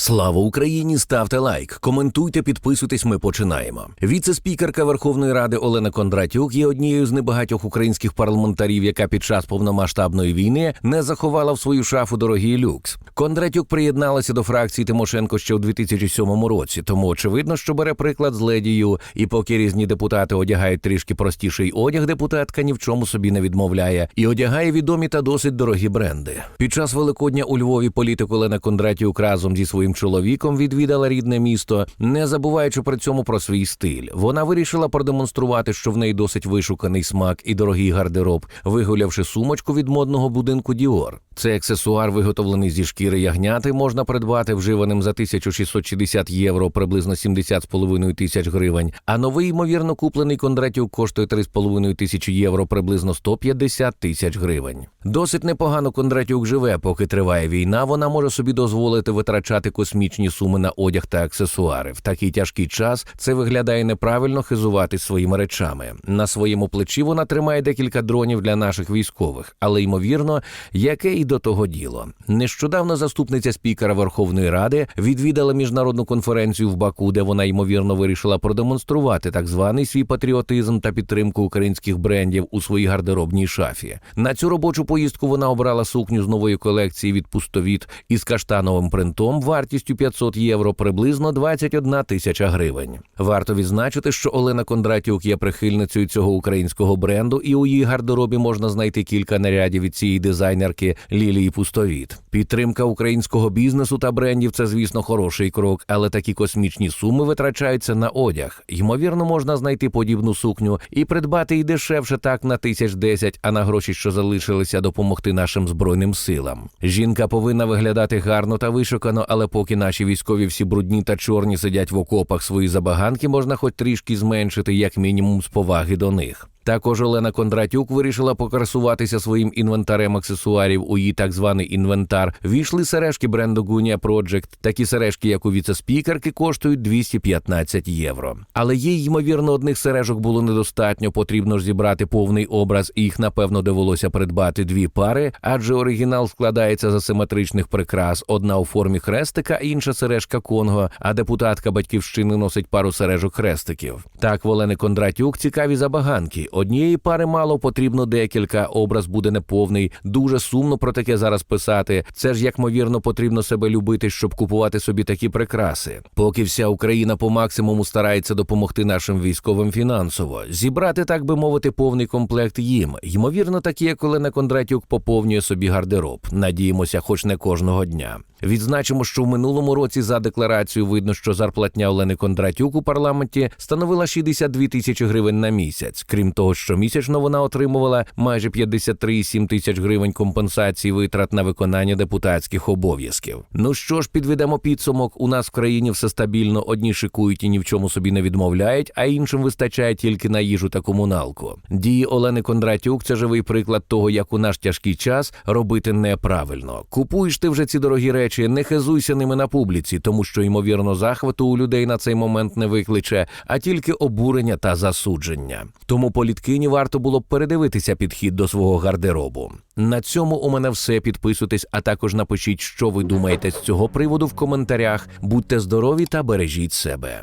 Слава Україні! Ставте лайк, коментуйте, підписуйтесь. Ми починаємо. Віце-спікерка Верховної Ради Олена Кондратюк є однією з небагатьох українських парламентарів, яка під час повномасштабної війни не заховала в свою шафу дорогий люкс. Кондратюк приєдналася до фракції Тимошенко ще у 2007 році, тому очевидно, що бере приклад з ледією. І поки різні депутати одягають трішки простіший одяг, депутатка ні в чому собі не відмовляє і одягає відомі та досить дорогі бренди. Під час Великодня у Львові політик Олена Кондратюк разом зі своїм чоловіком відвідала рідне місто, не забуваючи при цьому про свій стиль. Вона вирішила продемонструвати, що в неї досить вишуканий смак і дорогий гардероб, вигулявши сумочку від модного будинку Діор. Цей аксесуар, виготовлений зі шкіри ягняти, можна придбати вживаним за 1660 євро, приблизно 70,5 тисяч гривень. А новий, ймовірно, куплений Кондратюк коштує 3,5 тисячі євро, приблизно 150 тисяч гривень. Досить непогано Кондратюк живе, поки триває війна. Вона може собі дозволити витрачати космічні суми на одяг та аксесуари. В такий тяжкий час це виглядає неправильно хизувати своїми речами. На своєму плечі вона тримає декілька дронів для наших військових, але ймовірно, яке і до того діло. Нещодавно заступниця спікера Верховної Ради відвідала міжнародну конференцію в Баку, де вона ймовірно вирішила продемонструвати так званий свій патріотизм та підтримку українських брендів у своїй гардеробній шафі. На цю робочу поїздку вона обрала сукню з нової колекції від пустовіт із каштановим принтом вартістю 500 євро, приблизно 21 тисяча гривень. Варто відзначити, що Олена Кондратюк є прихильницею цього українського бренду, і у її гардеробі можна знайти кілька нарядів від цієї дизайнерки Лілії Пустовіт. Підтримка українського бізнесу та брендів це, звісно, хороший крок, але такі космічні суми витрачаються на одяг. Ймовірно, можна знайти подібну сукню і придбати і дешевше так на тисяч десять, а на гроші, що залишилися, допомогти нашим збройним силам. Жінка повинна виглядати гарно та вишукано, але поки наші військові всі брудні та чорні сидять в окопах, свої забаганки можна хоч трішки зменшити, як мінімум, з поваги до них. Також Олена Кондратюк вирішила покрасуватися своїм інвентарем аксесуарів у її так званий інвентар. Війшли сережки бренду Gunia Project. Такі сережки, як у віце-спікерки, коштують 215 євро. Але їй, ймовірно, одних сережок було недостатньо. Потрібно ж зібрати повний образ, і їх напевно довелося придбати дві пари, адже оригінал складається з асиметричних прикрас: одна у формі хрестика, інша сережка Конго. А депутатка батьківщини носить пару сережок хрестиків. Так, в Олени Кондратюк цікаві забаганки. Однієї пари мало потрібно декілька. Образ буде неповний. Дуже сумно про таке зараз писати. Це ж як ймовірно потрібно себе любити, щоб купувати собі такі прикраси. Поки вся Україна по максимуму старається допомогти нашим військовим фінансово, зібрати, так би мовити, повний комплект їм. Ймовірно, такі, як Олена Кондратюк поповнює собі гардероб. Надіємося, хоч не кожного дня. Відзначимо, що в минулому році за декларацією видно, що зарплатня Олени Кондратюк у парламенті становила 62 тисячі гривень на місяць. Крім того, щомісячно вона отримувала майже 53,7 тисяч гривень компенсації витрат на виконання депутатських обов'язків. Ну що ж, підведемо підсумок. У нас в країні все стабільно. Одні шикують і ні в чому собі не відмовляють, а іншим вистачає тільки на їжу та комуналку. Дії Олени Кондратюк це живий приклад того, як у наш тяжкий час робити неправильно. Купуєш ти вже ці дорогі речі, не хизуйся ними на публіці, тому що ймовірно захвату у людей на цей момент не викличе, а тільки обурення та засудження. Тому політкині варто було б передивитися підхід до свого гардеробу. На цьому у мене все. Підписуйтесь, а також напишіть, що ви думаєте з цього приводу в коментарях. Будьте здорові та бережіть себе.